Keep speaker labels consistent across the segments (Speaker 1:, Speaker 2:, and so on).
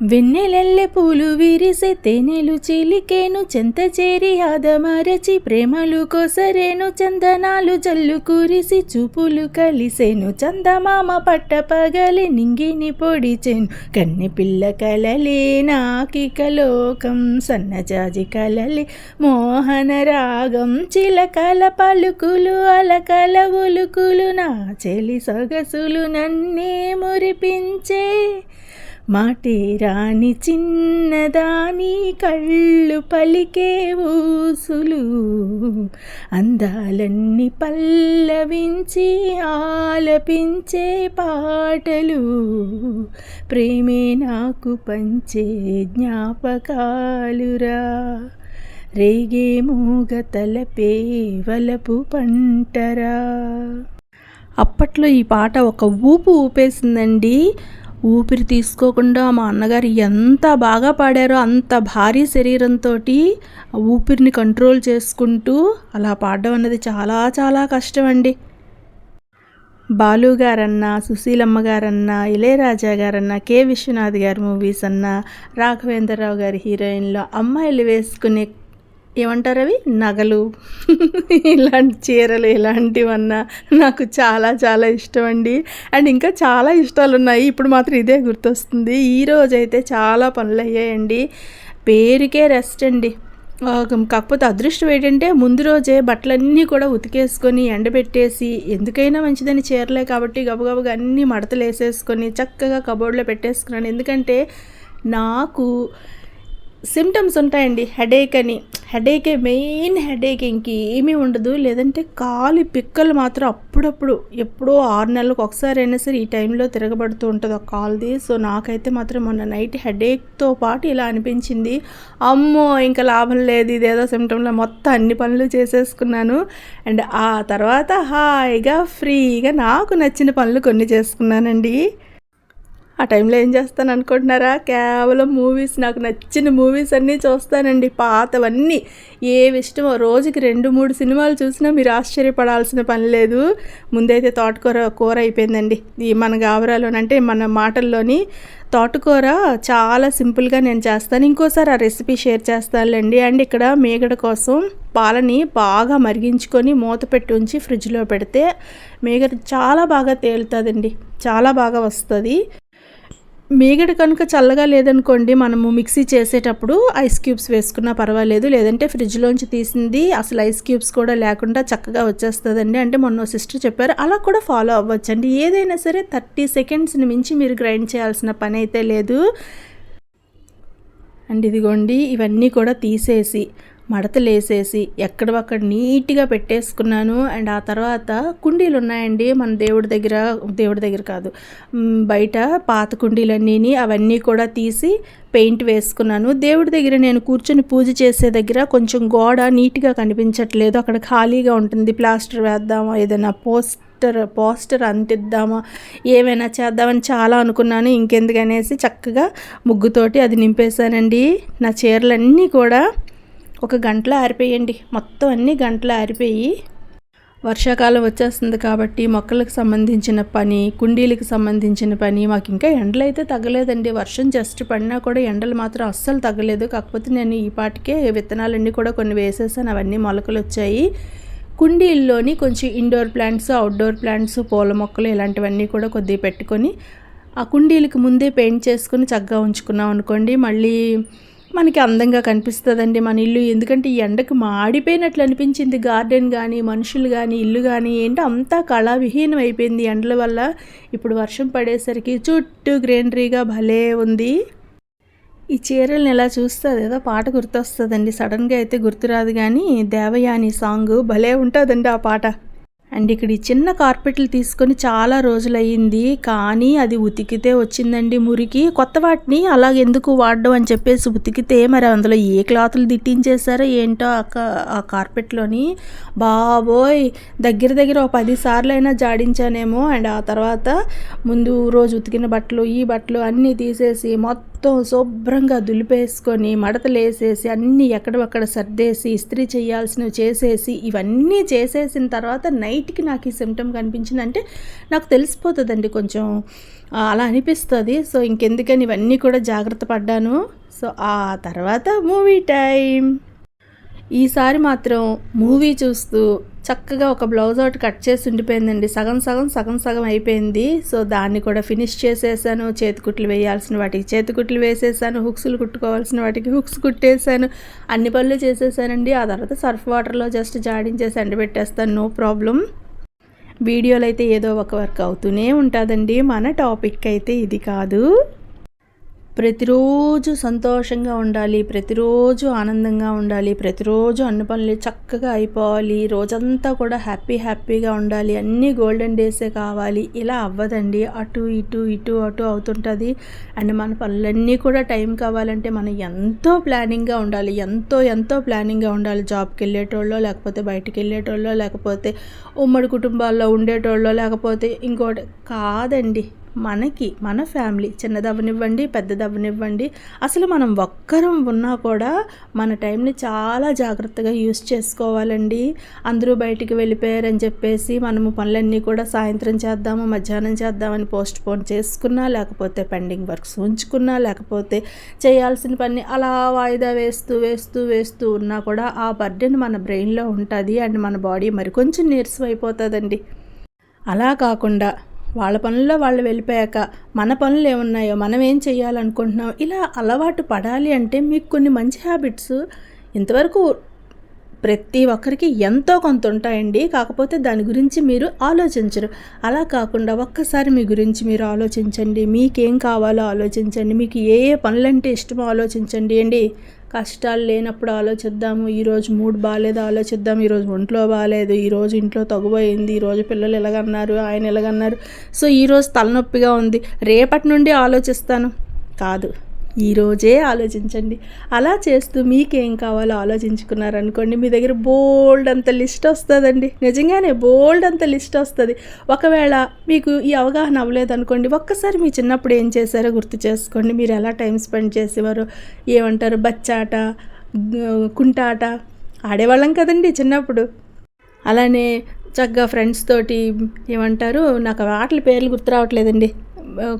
Speaker 1: వెన్నెలెల్లె పూలు విరిసే తేనెలు చిలికేను చెంత చేరి ఆదమరచి ప్రేమలు కోసరేను చందనాలు జల్లు కురిసి చూపులు కలిసేను చందమామ పట్ట పగలి నింగిని పొడిచేను కన్నె పిల్ల కలలే నాకిక లోకం సన్నజాజి కలలే మోహన రాగం చిలకల పలుకులు అలకల ఉలుకులు నా చెలి సొగసులు నన్నే మురిపించే మాటే రాని చిన్నదాని కళ్ళు పలికే ఊసులు. అందాలన్నీ పల్లవించి ఆలపించే పాటలు. ప్రేమే నాకు పంచే జ్ఞాపకాలురా. రేగే మూగ తలపే వలపు పంటరా. అప్పట్లో ఈ పాట ఒక ఊపు ఊపేసిందండి. ఊపిరి తీసుకోకుండా మా అన్నగారు ఎంత బాగా పాడారో అంత భారీ శరీరంతో ఊపిరిని కంట్రోల్ చేసుకుంటూ అలా పాడడం అన్నది చాలా చాలా కష్టం అండి బాలు గారన్నా సుశీలమ్మ గారన్నా ఇళయరాజా గారన్నా కె. విశ్వనాథ్ గారి మూవీస్ అన్నా రాఘవేంద్రరావు గారి హీరోయిన్లో అమ్మాయిలు వేసుకునే ఏమంటారు అవి? నగలు. ఇలాంటి చీరలు ఇలాంటివన్నా నాకు చాలా చాలా ఇష్టం అండి అండ్ ఇంకా చాలా ఇష్టాలు ఉన్నాయి ఇప్పుడు మాత్రం ఇదే గుర్తొస్తుంది. ఈరోజు అయితే చాలా పనులు అయ్యాయండి పేరుకే రెస్ట్ అండి. కాకపోతే అదృష్టం ఏంటంటే ముందు రోజే బట్టలన్నీ కూడా ఉతికేసుకొని ఎండబెట్టేసి ఎందుకైనా మంచిదని చీరలే కాబట్టి గబగబగా అన్నీ మడతలు వేసేసుకొని చక్కగా కబోర్డ్లో పెట్టేసుకున్నాను. ఎందుకంటే నాకు సిమ్టమ్స్ ఉంటాయండి. హెడేక్ అని. హెడేకే మెయిన్ హెడేక్ ఇంకేమీ ఉండదు. లేదంటే కాలి పిక్కలు మాత్రం అప్పుడప్పుడు ఎప్పుడో ఆరు నెలలకు ఒకసారి అయినా సరే ఈ టైంలో తిరగబడుతూ ఉంటుంది. ఒక కాల్ది. సో నాకైతే మాత్రం మొన్న నైట్ హెడేక్తో పాటు ఇలా అనిపించింది. అమ్మో ఇంకా లాభం లేదు. ఇదేదో సిమ్టంలో మొత్తం అన్ని పనులు చేసేసుకున్నాను. అండ్ ఆ తర్వాత హాయిగా ఫ్రీగా నాకు నచ్చిన పనులు కొన్ని చేసుకున్నానండి. ఆ టైంలో ఏం చేస్తాను అనుకుంటున్నారా? కేవలం మూవీస్ నాకు నచ్చిన మూవీస్ అన్నీ చూస్తానండి. పాతవన్నీ ఏవి ఇష్టమో. రోజుకి రెండు మూడు సినిమాలు చూసినా మీరు ఆశ్చర్యపడాల్సిన పని లేదు. ముందైతే తోటకూర కూర అయిపోయిందండి. ఈ మన గావరాలోనంటే మన మాటల్లోని తోటకూర చాలా సింపుల్గా నేను చేస్తాను. ఇంకోసారి ఆ రెసిపీ షేర్ చేస్తానులేండి. అండ్ ఇక్కడ మేగడ కోసం పాలని బాగా మరిగించుకొని మూత పెట్టి ఉంచి ఫ్రిడ్జ్లో పెడితే మేగడ చాలా బాగా తేలుతుందండి. చాలా బాగా వస్తుంది. మీగడ కనుక చల్లగా లేదనుకోండి మనము మిక్సీ చేసేటప్పుడు ఐస్ క్యూబ్స్ వేసుకున్నా పర్వాలేదు. లేదంటే ఫ్రిడ్జ్లోంచి తీసింది అసలు ఐస్ క్యూబ్స్ కూడా లేకుండా చక్కగా వచ్చేస్తుందండి. అంటే మొన్న సిస్టర్ చెప్పారు అలా కూడా ఫాలో అవ్వచ్చండి. ఏదైనా సరే థర్టీ సెకండ్స్ని మించి మీరు గ్రైండ్ చేయాల్సిన పని అయితే లేదు. అండ్ ఇదిగోండి ఇవన్నీ కూడా తీసేసి మడతలేసేసి ఎక్కడవక్కడ నీట్గా పెట్టేసుకున్నాను. అండ్ ఆ తర్వాత కుండీలు ఉన్నాయండి మన దేవుడి దగ్గర దేవుడి దగ్గర కాదు బయట పాత కుండీలన్నీ అవన్నీ కూడా తీసి పెయింట్ వేసుకున్నాను. దేవుడి దగ్గర నేను కూర్చొని పూజ చేసే దగ్గర కొంచెం గోడ నీట్గా కనిపించట్లేదు. అక్కడ ఖాళీగా ఉంటుంది. ప్లాస్టర్ వేద్దామా ఏదైనా పోస్టర్ పోస్టర్ అంటిద్దామా ఏమైనా చేద్దామని చాలా అనుకున్నాను. ఇంకెందుకనేసి చక్కగా ముగ్గుతోటి అది నింపేశానండి. నా చీరలన్నీ కూడా ఒక గంటలో ఆరిపోయండి. మొత్తం అన్నీ గంటలు ఆరిపోయి. వర్షాకాలం వచ్చేస్తుంది కాబట్టి మొక్కలకు సంబంధించిన పని కుండీలకు సంబంధించిన పని మాకు ఇంకా ఎండలు అయితే తగ్గలేదండి. వర్షం జస్ట్ పడినా కూడా ఎండలు మాత్రం అస్సలు తగ్గలేదు. కాకపోతే నేను ఈ పాటికే విత్తనాలన్నీ కూడా కొన్ని వేసేసాను. అవన్నీ మొలకలు వచ్చాయి. కుండీల్లోని కొంచెం ఇండోర్ ప్లాంట్స్ అవుట్డోర్ ప్లాంట్స్ పూల మొక్కలు ఇలాంటివన్నీ కూడా కొద్దిగా పెట్టుకొని ఆ కుండీలకు ముందే పెయింట్ చేసుకుని చక్కగా ఉంచుకున్నాం అనుకోండి. మళ్ళీ మనకి అందంగా కనిపిస్తుందండి మన ఇల్లు. ఎందుకంటే ఈ ఎండకు మాడిపోయినట్లు అనిపించింది గార్డెన్ కానీ మనుషులు కానీ ఇల్లు కానీ ఏంటో అంతా కళావిహీనం అయిపోయింది ఎండల వల్ల. ఇప్పుడు వర్షం పడేసరికి చుట్టూ గ్రీనరీగా భలే ఉంది. ఈ చీరలను ఎలా చూస్తుంది ఏదో పాట గుర్తొస్తుందండి. సడన్గా అయితే గుర్తురాదు కానీ దేవయాని సాంగ్ భలే ఉంటుందండి ఆ పాట. అండ్ ఇక్కడ ఈ చిన్న కార్పెట్లు తీసుకొని చాలా రోజులయ్యింది కానీ అది ఉతికితే వచ్చిందండి మురికి. కొత్త వాటిని అలాగ ఎందుకు వాడడం అని చెప్పేసి ఉతికితే మరి అందులో ఏ క్లాతులు దిట్టించేశారో ఏంటో ఆ కార్పెట్లోని. బాబోయ్! దగ్గర దగ్గర ఒక పది సార్లు అయినా జాడించానేమో. అండ్ ఆ తర్వాత ముందు రోజు ఉతికిన బట్టలు ఈ బట్టలు అన్నీ తీసేసి మొత్తం మొత్తం శుభ్రంగా దులిపేసుకొని మడతలు వేసేసి అన్నీ ఎక్కడొక్కడ సర్దేసి ఇస్త్రీ చేయాల్సినవి చేసేసి ఇవన్నీ చేసేసిన తర్వాత నైట్కి నాకు ఈ సిమ్టమ్ కనిపించిందంటే నాకు తెలిసిపోతుందండి కొంచెం. అలా అనిపిస్తుంది. సో ఇంకెందుకని ఇవన్నీ కూడా జాగ్రత్త పడ్డాను. సో ఆ తర్వాత మూవీ టైం ఈసారి మాత్రం మూవీ చూస్తూ చక్కగా ఒక బ్లౌజ్ ఒకటి కట్ చేసి ఉండిపోయిందండి. సగం సగం సగం సగం అయిపోయింది. సో దాన్ని కూడా ఫినిష్ చేసేసాను. చేతికుట్లు వేయాల్సిన వాటికి చేతికుట్లు వేసేసాను. హుక్స్లు కుట్టుకోవాల్సిన వాటికి హుక్స్ కుట్టేసాను. అన్ని పనులు చేసేసానండి. ఆ తర్వాత సర్ఫ్ వాటర్లో జస్ట్ జాడించేసి ఎండబెట్టేస్తాను. No problem. వీడియోలు అయితే ఏదో ఒక వర్క్ అవుతూనే ఉంటుందండి. మన టాపిక్ అయితే ఇది కాదు. ప్రతిరోజు సంతోషంగా ఉండాలి ప్రతిరోజు ఆనందంగా ఉండాలి ప్రతిరోజు అన్ని పనులు చక్కగా అయిపోవాలి రోజంతా కూడా హ్యాపీ హ్యాపీగా ఉండాలి అన్నీ గోల్డెన్ డేసే కావాలి. ఇలా అవ్వదండి. అటు ఇటు ఇటు అటు అవుతుంటుంది. అండ్ మన పనులన్నీ కూడా టైం కావాలంటే మనం ఎంతో ప్లానింగ్గా ఉండాలి. ఎంతో ఎంతో ప్లానింగ్గా ఉండాలి. జాబ్కి వెళ్ళేటోళ్ళో లేకపోతే బయటికి వెళ్ళేటోళ్ళో లేకపోతే ఉమ్మడి కుటుంబాల్లో ఉండేటోళ్ళో లేకపోతే ఇంకోటి కాదండి. మనకి మన ఫ్యామిలీ. చిన్నదవ్వనివ్వండి పెద్దదవ్వనివ్వండి అసలు మనం ఒక్కరం ఉన్నా కూడా మన టైంని చాలా జాగ్రత్తగా యూస్ చేసుకోవాలండి. అందరూ బయటికి వెళ్ళిపోయారని చెప్పేసి మనము పనులన్నీ కూడా సాయంత్రం చేద్దాము మధ్యాహ్నం చేద్దామని పోస్ట్ పోన్ చేసుకున్నా లేకపోతే పెండింగ్ వర్క్స్ ఉంచుకున్నా లేకపోతే చేయాల్సిన పని అలా వాయిదా వేస్తూ వేస్తూ వేస్తూ ఉన్నా కూడా ఆ బర్డెన్ మన బ్రెయిన్లో ఉంటుంది అండ్ మన బాడీ మరి కొంచెం నీరసం అయిపోతుందండి. అలా కాకుండా వాళ్ళ పనుల్లో వాళ్ళు వెళ్ళిపోయాక మన పనులు ఏమున్నాయో మనం ఏం చేయాలనుకుంటున్నాం ఇలా అలవాటు పడాలి అంటే మీకు కొన్ని మంచి హ్యాబిట్స్ ఇంతవరకు ప్రతి ఒక్కరికి ఎంతో కొంత ఉంటాయండి. కాకపోతే దాని గురించి మీరు ఆలోచించరు. అలా కాకుండా ఒక్కసారి మీ గురించి మీరు ఆలోచించండి. మీకేం కావాలో ఆలోచించండి. మీకు ఏ ఏ పనులంటే ఇష్టమో ఆలోచించండి. అండి కష్టాలు లేనప్పుడు ఆలోచిద్దాము. ఈరోజు మూడ్ బాగాలేదు ఆలోచిద్దాం ఈరోజు ఒంట్లో బాగాలేదు ఈరోజు ఇంట్లో తగ్గుపోయింది ఈరోజు పిల్లలు ఎలాగన్నారు? ఆయన ఎలాగన్నారు? సో ఈరోజు తలనొప్పిగా ఉంది. రేపటి నుండి ఆలోచిస్తాను. కాదు. ఈరోజే ఆలోచించండి. అలా చేస్తూ మీకేం కావాలో ఆలోచించుకున్నారనుకోండి మీ దగ్గర బోల్డ్ అంత లిస్ట్ వస్తుందండి. నిజంగానే బోల్డ్ అంత లిస్ట్ వస్తుంది. ఒకవేళ మీకు ఈ అవగాహన అవ్వలేదు అనుకోండి ఒక్కసారి మీ చిన్నప్పుడు ఏం చేశారో గుర్తు చేసుకోండి. మీరు ఎలా టైం స్పెండ్ చేసేవారు ఏమంటారు బచ్చాట కుంటాట ఆడేవాళ్ళం కదండి చిన్నప్పుడు. అలానే చక్కగా ఫ్రెండ్స్ తోటి ఏమంటారు నాకు ఆటల పేర్లు గుర్తు రావట్లేదండి.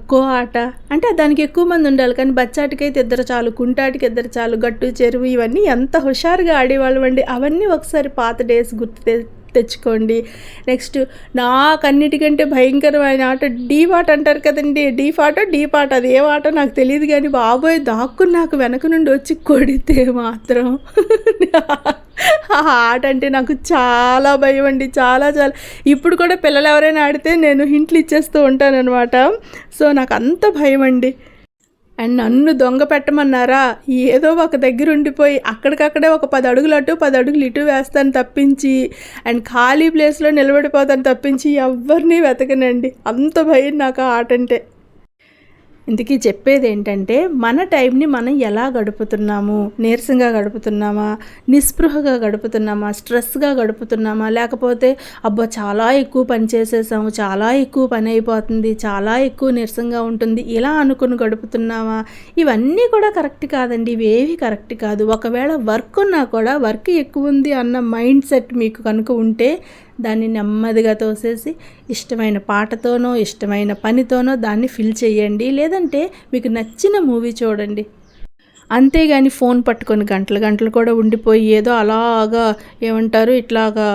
Speaker 1: కో ఆట అంటే దానికి ఎక్కువ మంది ఉండాలి. కానీ బచ్చాటికైతే ఇద్దరు చాలు కుంటాటికి ఇద్దరు చాలు గట్టు చెరువు ఇవన్నీ ఎంత హుషారుగా ఆడేవాళ్ళు అండి అవన్నీ ఒకసారి పాత డేస్ గుర్తు తె- తెచ్చుకోండి. నెక్స్ట్ నాకు అన్నిటికంటే భయంకరమైన ఆట డీ పాట అంటారు కదండి. డీ పాట డీ పాట. అది ఏ ఆట నాకు తెలియదు కానీ బాబోయ్ దాక్కుని నాకు వెనక నుండి వచ్చి కొడితే మాత్రం ఆట అంటే నాకు చాలా భయం అండి చాలా చాలా. ఇప్పుడు కూడా పిల్లలు ఎవరైనా ఆడితే నేను హింట్లు ఇచ్చేస్తూ ఉంటానన్నమాట. సో నాకు అంత భయం అండి. అండ్ నన్ను దొంగ పెట్టమన్నారా? ఏదో ఒక దగ్గర ఉండిపోయి అక్కడికక్కడే ఒక పది అడుగులు అటు పది అడుగులు ఇటు వేస్తాను తప్పించి అండ్ ఖాళీ ప్లేస్లో నిలబడిపోతాను తప్పించి ఎవరిని వెతకనండి. అంత భయం నాకు ఆ ఆట అంటే. ఇంతకీ చెప్పేది ఏంటంటే మన టైంని మనం ఎలా గడుపుతున్నాము? నీరసంగా గడుపుతున్నామా? నిస్పృహగా గడుపుతున్నామా? స్ట్రెస్గా గడుపుతున్నామా? లేకపోతే అబ్బా చాలా ఎక్కువ పని చేసేసాము చాలా ఎక్కువ పని అయిపోతుంది చాలా ఎక్కువ నీరసంగా ఉంటుంది ఇలా అనుకుని గడుపుతున్నామా? ఇవన్నీ కూడా కరెక్ట్ కాదండి. ఇవేవి కరెక్ట్ కాదు. ఒకవేళ వర్క్ ఉన్నా కూడా వర్క్ ఎక్కువ ఉంది అన్న మైండ్ సెట్ మీకు కనుక ఉంటే దాన్ని నెమ్మదిగా తోసేసి ఇష్టమైన పాటతోనో ఇష్టమైన పనితోనో దాన్ని ఫిల్ చేయండి. లేదంటే మీకు నచ్చిన మూవీ చూడండి. అంతేగాని ఫోన్ పట్టుకొని గంటలు గంటలు కూడా ఉండిపోయి ఏదో అలాగా ఏమంటారు ఇట్లాగా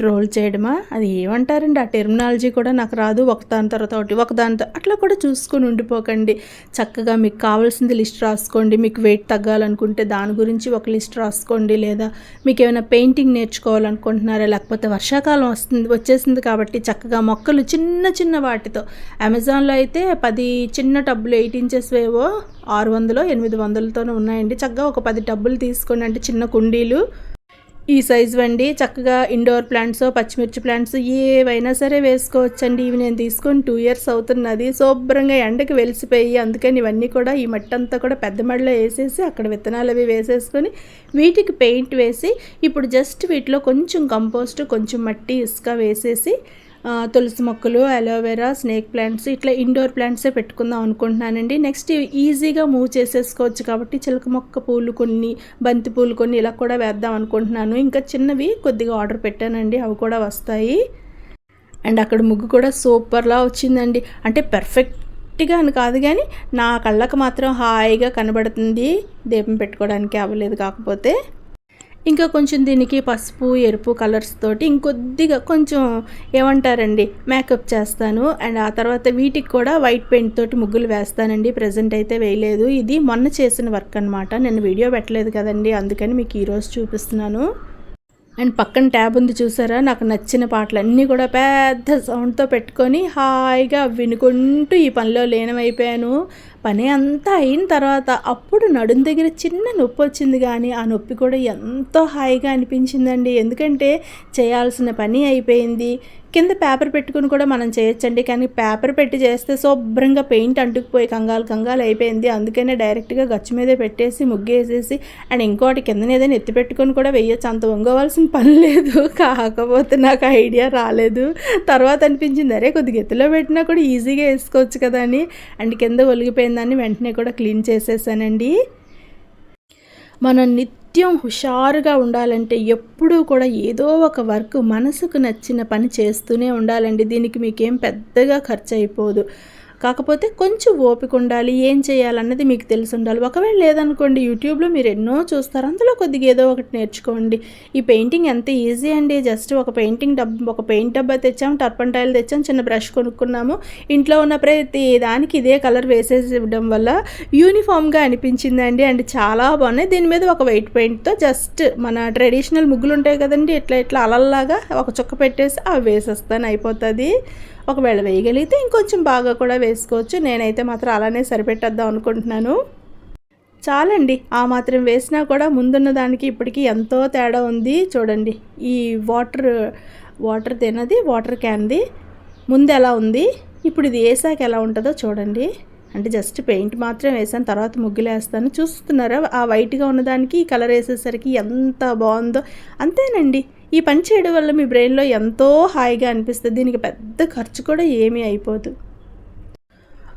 Speaker 1: ట్రోల్ చేయడమా? అది ఏమంటారండి? ఆ టెర్మినాలజీ కూడా నాకు రాదు. ఒకదాని తర్వాత ఒకటి ఒకదానితో అట్లా కూడా చూసుకొని ఉండిపోకండి. చక్కగా మీకు కావాల్సింది లిస్ట్ రాసుకోండి. మీకు వెయిట్ తగ్గాలనుకుంటే దాని గురించి ఒక లిస్ట్ రాసుకోండి. లేదా మీకు ఏమైనా పెయింటింగ్ నేర్చుకోవాలనుకుంటున్నారా? లేకపోతే వర్షాకాలం వస్తుంది వచ్చేసింది కాబట్టి చక్కగా మొక్కలు చిన్న చిన్న వాటితో. అమెజాన్లో అయితే పది చిన్న టబ్బులు ఎయిట్ ఇంచెస్ వేవో ఆరు వందలు ఎనిమిది వందలతోనే ఉన్నాయండి. చక్కగా ఒక పది టబ్బులు తీసుకోండి. అంటే చిన్న కుండీలు. ఈ సైజు వండి చక్కగా ఇండోర్ ప్లాంట్స్ పచ్చిమిర్చి ప్లాంట్స్ ఏవైనా సరే వేసుకోవచ్చండి. ఇవి నేను తీసుకొని టూ ఇయర్స్ అవుతున్నది. శుభ్రంగా ఎండకి వెలిసిపోయి అందుకని ఇవన్నీ కూడా ఈ మట్టి అంతా కూడా పెద్ద మడిలో వేసేసి అక్కడ విత్తనాలు అవి వేసేసుకొని వీటికి పెయింట్ వేసి ఇప్పుడు జస్ట్ వీటిలో కొంచెం కంపోస్ట్ కొంచెం మట్టి ఇసుక వేసేసి తులసి మొక్కలు అలోవెరా స్నేక్ ప్లాంట్స్ ఇట్లా ఇండోర్ ప్లాంట్సే పెట్టుకుందాం అనుకుంటున్నానండి. నెక్స్ట్ ఈజీగా మూవ్ చేసేసుకోవచ్చు కాబట్టి చిలక మొక్క పూలు కొన్ని బంతి పూలు కొన్ని ఇలా కూడా వేద్దాం అనుకుంటున్నాను. ఇంకా చిన్నవి కొద్దిగా ఆర్డర్ పెట్టానండి అవి కూడా వస్తాయి. అండ్ అక్కడ ముగ్గు కూడా సూపర్లా వచ్చిందండి. అంటే పర్ఫెక్ట్గా అని కాదు కానీ నా కళ్ళకు మాత్రం హాయిగా కనబడుతుంది. దీపం పెట్టుకోవడానికి అవ్వలేదు కాకపోతే. ఇంకా కొంచెం దీనికి పసుపు ఎరుపు కలర్స్ తోటి ఇంకొద్దిగా కొంచెం ఏమంటారండి మేకప్ చేస్తాను. అండ్ ఆ తర్వాత వీటికి కూడా వైట్ పెయింట్ తోటి ముగ్గులు వేస్తానండి. ప్రజెంట్ అయితే వేయలేదు. ఇది మొన్న చేసిన వర్క్ అనమాట నేను వీడియో పెట్టలేదు కదండి. అందుకని మీకు ఈరోజు చూపిస్తున్నాను. అండ్ పక్కన ట్యాబ్ ఉంది చూసారా? నాకు నచ్చిన పాటలన్నీ కూడా పెద్ద సౌండ్తో పెట్టుకొని హాయిగా వినుకుంటూ ఈ పనిలో లీనమైపోయాను. పని అంతా అయిన తర్వాత అప్పుడు నడుం దగ్గర చిన్న నొప్పి వచ్చింది కానీ ఆ నొప్పి కూడా ఎంతో హాయిగా అనిపించిందండి. ఎందుకంటే చేయాల్సిన పని అయిపోయింది. కింద పేపర్ పెట్టుకుని కూడా మనం చేయొచ్చండి. కానీ పేపర్ పెట్టి చేస్తే శుభ్రంగా పెయింట్ అంటుకుపోయి కంగాలు కంగాలు అయిపోయింది. అందుకనే డైరెక్ట్గా గచ్చు మీదే పెట్టేసి ముగ్గేసేసి అండ్ ఇంకోటి కింద ఏదైనా ఎత్తి పెట్టుకుని కూడా వేయొచ్చు అంత వంగవలసిన పని లేదు. కాకపోతే నాకు ఐడియా రాలేదు. తర్వాత అనిపించింది అరే కొద్దిగా ఎత్తులో పెట్టినా కూడా ఈజీగా వేసుకోవచ్చు కదా అని. అండ్ కింద ఒలిగిపోయిందని వెంటనే కూడా క్లీన్ చేసేసానండి. మనం నిత్యం నిత్యం హుషారుగా ఉండాలంటే ఎప్పుడూ కూడా ఏదో ఒక వర్క్ మనసుకు నచ్చిన పని చేస్తూనే ఉండాలండి. దీనికి మీకేం పెద్దగా ఖర్చు అయిపోదు కాకపోతే కొంచెం ఓపిక ఉండాలి ఏం చేయాలన్నది మీకు తెలిసి ఉండాలి. ఒకవేళ లేదనుకోండి యూట్యూబ్లో మీరు ఎన్నో చూస్తారు అందులో కొద్దిగా ఏదో ఒకటి నేర్చుకోండి. ఈ పెయింటింగ్ ఎంత ఈజీ అండి. జస్ట్ ఒక పెయింటింగ్ డబ్బు ఒక పెయింట్ డబ్బా తెచ్చాము టర్పంటైల్ తెచ్చాము చిన్న బ్రష్ కొనుక్కున్నాము. ఇంట్లో ఉన్న ప్రతి దానికి ఇదే కలర్ వేసేసి ఇవ్వడం వల్ల యూనిఫామ్గా అనిపించిందండి అండ్. చాలా బాగున్నాయి. దీని మీద ఒక వైట్ పెయింట్తో జస్ట్ మన ట్రెడిషనల్ ముగ్గులు ఉంటాయి కదండి ఇట్లా ఇట్లా అలల్లాగా ఒక చుక్క పెట్టేసి అవి వేసేస్తాను అయిపోతుంది. ఒకవేళ వేయగలిగితే ఇంకొంచెం బాగా కూడా వేసుకోవచ్చు. నేనైతే మాత్రం అలానే సరిపెట్టేద్దాం అనుకుంటున్నాను. చాలండి. ఆ మాత్రం వేసినా కూడా ముందున్న దానికి ఇప్పటికి ఎంతో తేడా ఉంది. చూడండి. ఈ వాటర్ వాటర్ తినది వాటర్ క్యాన్ది ముందు ఎలా ఉంది? ఇప్పుడు ఇది వేసాక ఎలా ఉంటుందో చూడండి. అంటే జస్ట్ పెయింట్ మాత్రం వేసాను తర్వాత ముగ్గులు వేస్తాను చూస్తున్నారా? ఆ వైట్గా ఉన్నదానికి ఈ కలర్ వేసేసరికి ఎంత బాగుందో. అంతేనండి. ఈ పని చేయడం వల్ల మీ బ్రెయిన్లో ఎంతో హాయిగా అనిపిస్తుంది. దీనికి పెద్ద ఖర్చు కూడా ఏమీ అయిపోదు.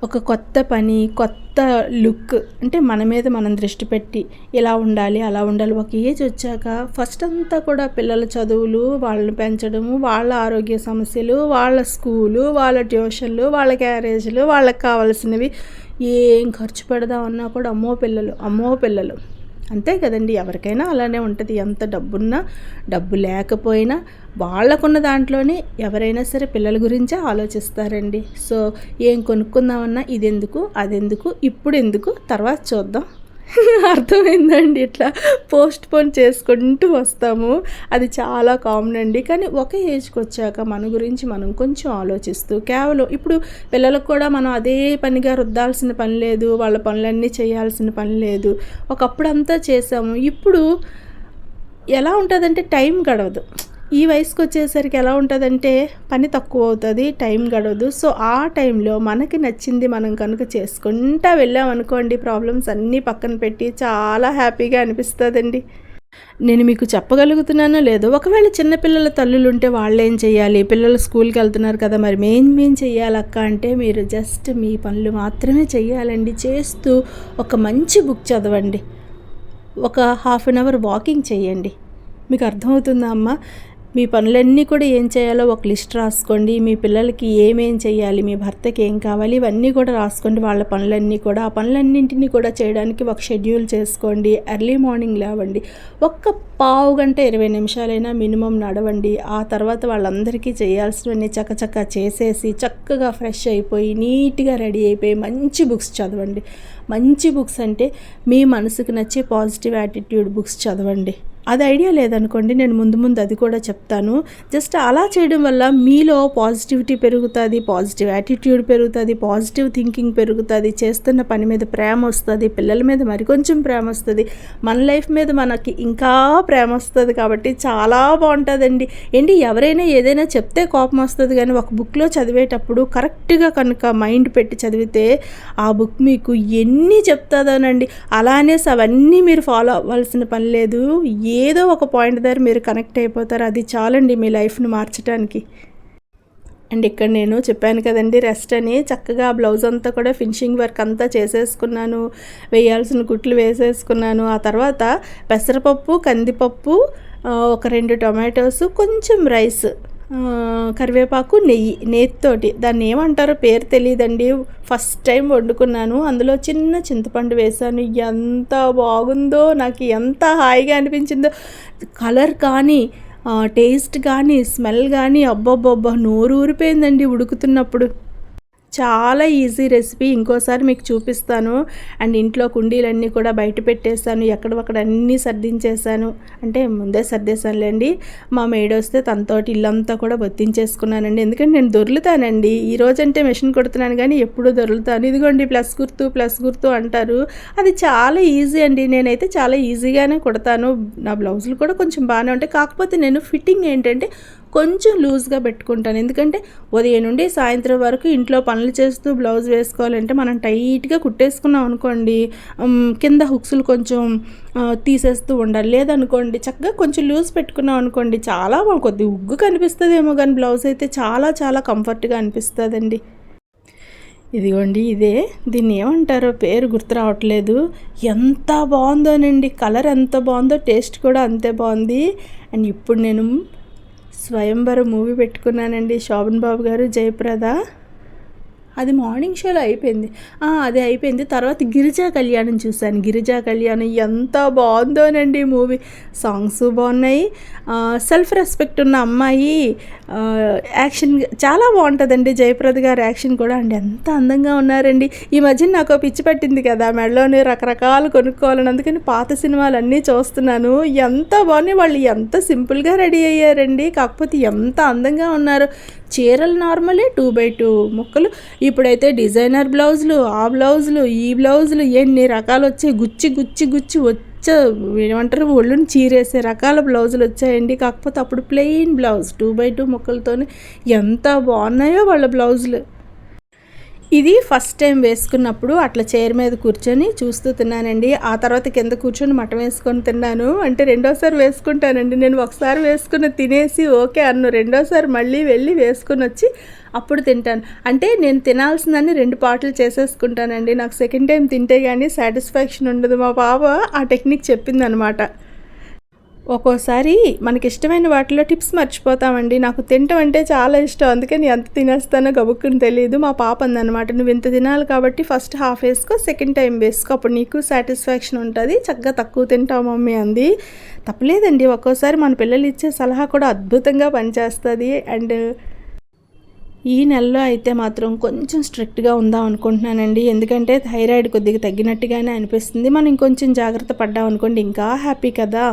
Speaker 1: ఒక కొత్త పని కొత్త లుక్ అంటే మన మీద మనం దృష్టి పెట్టి ఇలా ఉండాలి అలా ఉండాలి. ఒక ఏజ్ వచ్చాక ఫస్ట్ అంతా కూడా పిల్లల చదువులు వాళ్ళని పెంచడము వాళ్ళ ఆరోగ్య సమస్యలు వాళ్ళ స్కూలు వాళ్ళ ట్యూషన్లు వాళ్ళ క్యారేజీలు వాళ్ళకి కావాల్సినవి. ఏం ఖర్చు పెడదామన్నా కూడా అమ్మో పిల్లలు అమ్మో పిల్లలు. అంతే కదండి ఎవరికైనా అలానే ఉంటుంది. ఎంత డబ్బున్నా డబ్బు లేకపోయినా వాళ్ళకున్న దాంట్లోనే ఎవరైనా సరే పిల్లల గురించే ఆలోచిస్తారండి. సో ఏం కొనుక్కుందామన్నా ఇది ఎందుకు ఇప్పుడు ఎందుకు తర్వాత చూద్దాం. అర్థమైందండి. ఇట్లా పోస్ట్ పోన్ చేసుకుంటూ వస్తాము. అది చాలా కామన్ అండి. కానీ ఒక ఏజ్కి వచ్చాక మన గురించి మనం కొంచెం ఆలోచిస్తూ కేవలం ఇప్పుడు పిల్లలకు కూడా మనం అదే పనిగా రుద్దాల్సిన పని లేదు వాళ్ళ పనులన్నీ చేయాల్సిన పని లేదు. ఒకప్పుడు అంతా చేసాము. ఇప్పుడు ఎలా ఉంటుందంటే టైం గడవదు. ఈ వయసుకు వచ్చేసరికి ఎలా ఉంటుందంటే పని తక్కువ అవుతుంది టైం గడవదు. సో ఆ టైంలో మనకి నచ్చింది మనం కనుక చేసుకుంటా వెళ్ళామనుకోండి ప్రాబ్లమ్స్ అన్నీ పక్కన పెట్టి చాలా హ్యాపీగా అనిపిస్తుందండి. నేను మీకు చెప్పగలుగుతున్నానో లేదో ఒకవేళ చిన్నపిల్లల తల్లులు ఉంటే వాళ్ళు ఏం చేయాలి పిల్లలు స్కూల్కి వెళ్తున్నారు కదా మరి మేం మేం చేయాలక్క అంటే మీరు జస్ట్ మీ పనులు మాత్రమే చేయాలండి చేస్తూ ఒక మంచి బుక్ చదవండి. ఒక హాఫ్ అన్ అవర్ వాకింగ్ చేయండి మీకు అర్థమవుతుందా అమ్మ? మీ పనులన్నీ కూడా ఏం చేయాలో ఒక లిస్ట్ రాసుకోండి. మీ పిల్లలకి ఏమేం చేయాలి మీ భర్తకి ఏం కావాలి ఇవన్నీ కూడా రాసుకోండి. వాళ్ళ పనులన్నీ కూడా ఆ పనులన్నింటినీ కూడా చేయడానికి ఒక షెడ్యూల్ చేసుకోండి. ఎర్లీ మార్నింగ్ లేవండి. ఒక్క పావు గంట ఇరవై నిమిషాలైనా మినిమం నడవండి. ఆ తర్వాత వాళ్ళందరికీ చేయాల్సినవన్నీ చకచక చేసేసి చక్కగా ఫ్రెష్ అయిపోయి నీట్గా రెడీ అయిపోయి మంచి బుక్స్ చదవండి. మంచి బుక్స్ అంటే మీ మనసుకు నచ్చే పాజిటివ్ యాటిట్యూడ్ బుక్స్ చదవండి. అది ఐడియా లేదనుకోండి నేను ముందు ముందు అది కూడా చెప్తాను. జస్ట్ అలా చేయడం వల్ల మీలో పాజిటివిటీ పెరుగుతుంది పాజిటివ్ యాటిట్యూడ్ పెరుగుతుంది పాజిటివ్ థింకింగ్ పెరుగుతుంది చేస్తున్న పని మీద ప్రేమ వస్తుంది పిల్లల మీద మరికొంచెం ప్రేమ వస్తుంది మన లైఫ్ మీద మనకి ఇంకా ప్రేమ వస్తుంది కాబట్టి చాలా బాగుంటుందండి. ఏంటి ఎవరైనా ఏదైనా చెప్తే కోపం వస్తుంది కానీ ఒక బుక్లో చదివేటప్పుడు కరెక్ట్గా కనుక మైండ్ పెట్టి చదివితే ఆ బుక్ మీకు ఎన్ని చెప్తుందోనండి. అలానే అవన్నీ మీరు ఫాలో అవ్వాల్సిన పని లేదు. ఏదో ఒక పాయింట్ దగ్గర మీరు కనెక్ట్ అయిపోతారు. అది చాలండి మీ లైఫ్ను మార్చడానికి అండ్ ఇక్కడ నేను చెప్పాను కదండి రెస్ట్ అని చక్కగా ఆ బ్లౌజ్ అంతా కూడా ఫినిషింగ్ వర్క్ అంతా చేసేసుకున్నాను. వేయాల్సిన గుట్లు వేసేసుకున్నాను. ఆ తర్వాత పెసరపప్పు కందిపప్పు ఒక రెండు టొమాటోస్ కొంచెం రైస్ కరివేపాకు నెయ్యి నేతితోటి దాన్ని ఏమంటారో పేరు తెలియదండి ఫస్ట్ టైం వండుకున్నాను. అందులో చిన్న చింతపండు వేశాను ఎంత బాగుందో నాకు ఎంత హాయిగా అనిపించిందో. కలర్ కానీ టేస్ట్ కానీ స్మెల్ కానీ అబ్బబ్బబ్బా నోరు ఊరిపోయిందండి ఉడుకుతున్నప్పుడు. చాలా ఈజీ రెసిపీ. ఇంకోసారి మీకు చూపిస్తాను. అండ్ ఇంట్లో కుండీలన్నీ కూడా బయట పెట్టేశాను. ఎక్కడొక్కడ అన్నీ సర్దించేసాను అంటే ముందే సర్దేశానులేండి మా మేడ వస్తే తనతోటి ఇల్లంతా కూడా బొత్తించేసుకున్నానండి. ఎందుకంటే నేను దొర్లుతానండి. ఈ రోజంటే మెషిన్ కొడుతున్నాను కానీ ఎప్పుడూ దొరులుతాను. ఇదిగోండి ప్లస్ గుర్తు ప్లస్ గుర్తు అంటారు. అది చాలా ఈజీ అండి. నేనైతే చాలా ఈజీగానే కుడతాను. నా బ్లౌజులు కూడా కొంచెం బాగానే ఉంటాయి. కాకపోతే నేను ఫిట్టింగ్ ఏంటంటే కొంచెం లూజ్గా పెట్టుకుంటాను. ఎందుకంటే ఉదయం నుండి సాయంత్రం వరకు ఇంట్లో పనులు చేస్తూ బ్లౌజ్ వేసుకోవాలంటే మనం టైట్గా కుట్టేసుకున్నాం అనుకోండి కింద హుక్స్లు కొంచెం తీసేస్తూ ఉండాలి. లేదనుకోండి చక్కగా కొంచెం లూజ్ పెట్టుకున్నాం అనుకోండి చాలా కొద్ది ఉగ్గు కనిపిస్తుందేమో కానీ బ్లౌజ్ అయితే చాలా చాలా కంఫర్ట్గా అనిపిస్తుందండి. ఇదిగోండి ఇదే. దీన్ని ఏమంటారో పేరు గుర్తు రావట్లేదు. ఎంత బాగుందోనండి. కలర్ ఎంత బాగుందో టేస్ట్ కూడా అంతే బాగుంది. అండ్ ఇప్పుడు నేను స్వయంవరం మూవీ పెట్టుకున్నానండి శోభన్ బాబు గారు జయప్రద. అది మార్నింగ్ షోలో అయిపోయింది. అది అయిపోయింది. తర్వాత గిరిజా కళ్యాణం చూశాను. గిరిజా కళ్యాణం ఎంత బాగుందోనండి మూవీ. సాంగ్స్ బాగున్నాయి. సెల్ఫ్ రెస్పెక్ట్ ఉన్న అమ్మాయి యాక్షన్ చాలా బాగుంటుందండి. జయప్రద గారు యాక్షన్ కూడా అండి. ఎంత అందంగా ఉన్నారండి. ఈ మధ్య నాకు పిచ్చి పట్టింది కదా మెడలోనే రకరకాలు కొనుక్కోవాలని. అందుకని పాత సినిమాలు అన్నీ చూస్తున్నాను. ఎంత బాగున్నాయి. వాళ్ళు ఎంత సింపుల్గా రెడీ అయ్యారండి. కాకపోతే ఎంత అందంగా ఉన్నారు. చీరలు నార్మలే టూ బై టూ ముక్కలు. ఇప్పుడైతే డిజైనర్ బ్లౌజులు ఆ బ్లౌజులు ఈ బ్లౌజులు ఎన్ని రకాలు వచ్చాయి. గుచ్చి గుచ్చి గుచ్చి వచ్చే ఏమంటారు ఒళ్ళుని చీరేసే రకాల బ్లౌజులు వచ్చాయండి. కాకపోతే అప్పుడు plain blouse two by two ముక్కలతోనే ఎంత బాగున్నాయో వాళ్ళ బ్లౌజులు. ఇది ఫస్ట్ టైం వేసుకున్నప్పుడు అట్లా చైర్ మీద కూర్చొని చూస్తూ తిన్నానండి. ఆ తర్వాత కింద కూర్చొని మటం వేసుకొని తిన్నాను. అంటే రెండోసారి వేసుకుంటానండి. నేను ఒకసారి వేసుకుని తినేసి ఓకే అన్ను. రెండోసారి మళ్ళీ వెళ్ళి వేసుకొని వచ్చి అప్పుడు తింటాను. అంటే నేను తినాల్సిందని రెండు పాటలు చేసేసుకుంటానండి. నాకు సెకండ్ టైం తింటే కానీ సాటిస్ఫాక్షన్ ఉండదు. మా బావ ఆ టెక్నిక్ చెప్పిందనమాట. ఒక్కోసారి మనకి ఇష్టమైన వాటిలో టిప్స్ మర్చిపోతామండి. నాకు తినటం అంటే చాలా ఇష్టం. అందుకే నేను ఎంత తినేస్తానో గబుక్కుని తెలియదు. మా పాప అందనమాట నువ్వు ఇంత తినాలి కాబట్టి ఫస్ట్ హాఫ్ వేసుకో సెకండ్ టైం వేసుకో. అప్పుడు నీకు సాటిస్ఫాక్షన్ ఉంటుంది. చక్కగా తక్కువ తింటావు మమ్మీ అంది. తప్పలేదండి. ఒక్కోసారి మన పిల్లలు ఇచ్చే సలహా కూడా అద్భుతంగా పనిచేస్తుంది. అండ్ ఈ నెలలో అయితే మాత్రం కొంచెం స్ట్రిక్ట్గా ఉందాం అనుకుంటున్నానండి. ఎందుకంటే థైరాయిడ్ కొద్దిగా తగ్గినట్టుగానే అనిపిస్తుంది. మనం ఇంకొంచెం జాగ్రత్త పడ్డాం అనుకోండి ఇంకా హ్యాపీ కదా.